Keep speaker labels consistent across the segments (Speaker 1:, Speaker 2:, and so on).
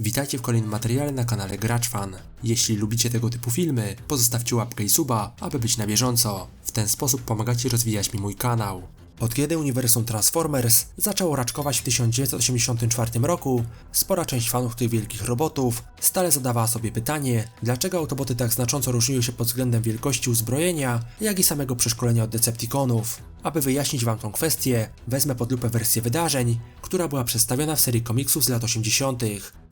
Speaker 1: Witajcie w kolejnym materiale na kanale Gracz Fan. Jeśli lubicie tego typu filmy, pozostawcie łapkę i suba, aby być na bieżąco. W ten sposób pomagacie rozwijać mi mój kanał. Od kiedy uniwersum Transformers zaczęło raczkować w 1984 roku, spora część fanów tych wielkich robotów stale zadawała sobie pytanie, dlaczego autoboty tak znacząco różniły się pod względem wielkości uzbrojenia, jak i samego przeszkolenia od Decepticonów. Aby wyjaśnić wam tą kwestię, wezmę pod lupę wersję wydarzeń, która była przedstawiona w serii komiksów z lat 80.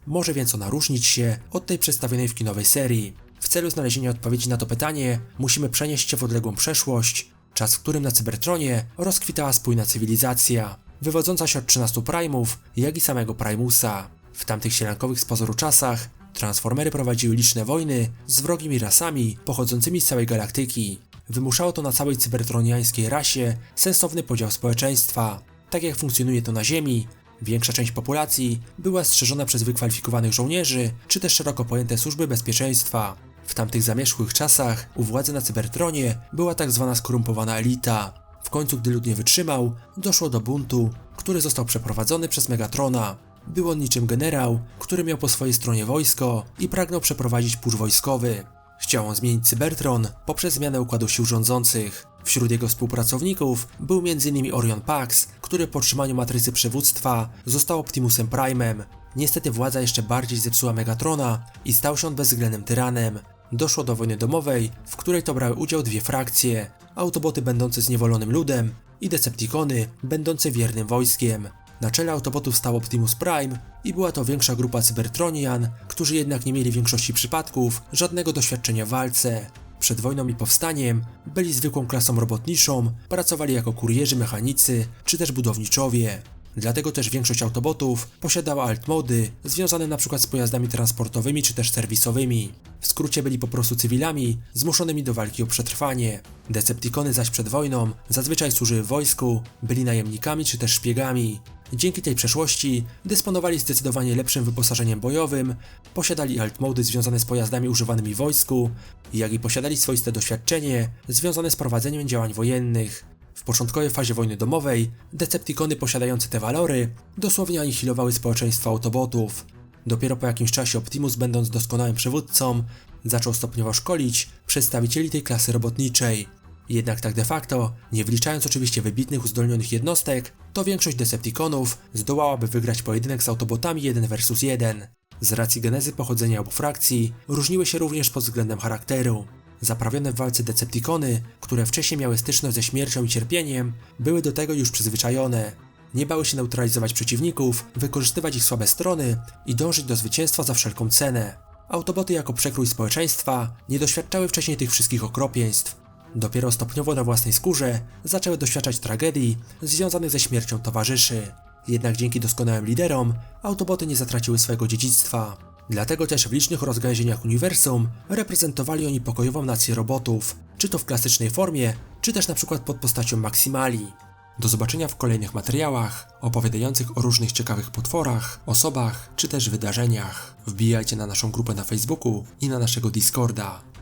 Speaker 1: Może więc ona różnić się od tej przedstawionej w kinowej serii. W celu znalezienia odpowiedzi na to pytanie, musimy przenieść się w odległą przeszłość, czas w którym na Cybertronie rozkwitała spójna cywilizacja, wywodząca się od 13 Primów, jak i samego Primusa. W tamtych sielankowych z pozoru czasach Transformery prowadziły liczne wojny z wrogimi rasami pochodzącymi z całej galaktyki. Wymuszało to na całej cybertroniańskiej rasie sensowny podział społeczeństwa. Tak jak funkcjonuje to na Ziemi, Większa część populacji była strzeżona przez wykwalifikowanych żołnierzy, czy też szeroko pojęte służby bezpieczeństwa. W tamtych zamierzchłych czasach u władzy na Cybertronie była tak zwana skorumpowana elita. W końcu, gdy lud nie wytrzymał, doszło do buntu, który został przeprowadzony przez Megatrona. Był on niczym generał, który miał po swojej stronie wojsko i pragnął przeprowadzić pusz wojskowy. Chciał on zmienić Cybertron poprzez zmianę układu sił rządzących. Wśród jego współpracowników był m.in. Orion Pax, który po otrzymaniu matrycy przywództwa został Optimusem Prime'em. Niestety władza jeszcze bardziej zepsuła Megatrona i stał się on bezwzględnym tyranem. Doszło do wojny domowej, w której to brały udział dwie frakcje: Autoboty będące zniewolonym ludem i Decepticony będące wiernym wojskiem. Na czele Autobotów stał Optimus Prime i była to większa grupa Cybertronian, którzy jednak nie mieli w większości przypadków żadnego doświadczenia w walce. Przed wojną i powstaniem byli zwykłą klasą robotniczą, pracowali jako kurierzy, mechanicy czy też budowniczowie. Dlatego też większość Autobotów posiadała altmody związane np. z pojazdami transportowymi czy też serwisowymi. W skrócie byli po prostu cywilami zmuszonymi do walki o przetrwanie. Decepticony zaś przed wojną zazwyczaj służyły wojsku, byli najemnikami czy też szpiegami. Dzięki tej przeszłości dysponowali zdecydowanie lepszym wyposażeniem bojowym, posiadali altmody związane z pojazdami używanymi w wojsku, jak i posiadali swoiste doświadczenie związane z prowadzeniem działań wojennych. W początkowej fazie wojny domowej Decepticony posiadające te walory dosłownie anihilowały społeczeństwo Autobotów. Dopiero po jakimś czasie Optimus, będąc doskonałym przywódcą, zaczął stopniowo szkolić przedstawicieli tej klasy robotniczej. Jednak tak de facto, nie wliczając oczywiście wybitnych uzdolnionych jednostek, to większość Decepticonów zdołałaby wygrać pojedynek z Autobotami 1 vs 1. Z racji genezy pochodzenia obu frakcji, różniły się również pod względem charakteru. Zaprawione w walce Decepticony, które wcześniej miały styczność ze śmiercią i cierpieniem, były do tego już przyzwyczajone. Nie bały się neutralizować przeciwników, wykorzystywać ich słabe strony i dążyć do zwycięstwa za wszelką cenę. Autoboty jako przekrój społeczeństwa nie doświadczały wcześniej tych wszystkich okropieństw. Dopiero stopniowo na własnej skórze zaczęły doświadczać tragedii związanych ze śmiercią towarzyszy. Jednak dzięki doskonałym liderom Autoboty nie zatraciły swojego dziedzictwa. Dlatego też w licznych rozgałęzieniach uniwersum reprezentowali oni pokojową nację robotów, czy to w klasycznej formie, czy też na przykład pod postacią Maximali. Do zobaczenia w kolejnych materiałach opowiadających o różnych ciekawych potworach, osobach czy też wydarzeniach. Wbijajcie na naszą grupę na Facebooku i na naszego Discorda.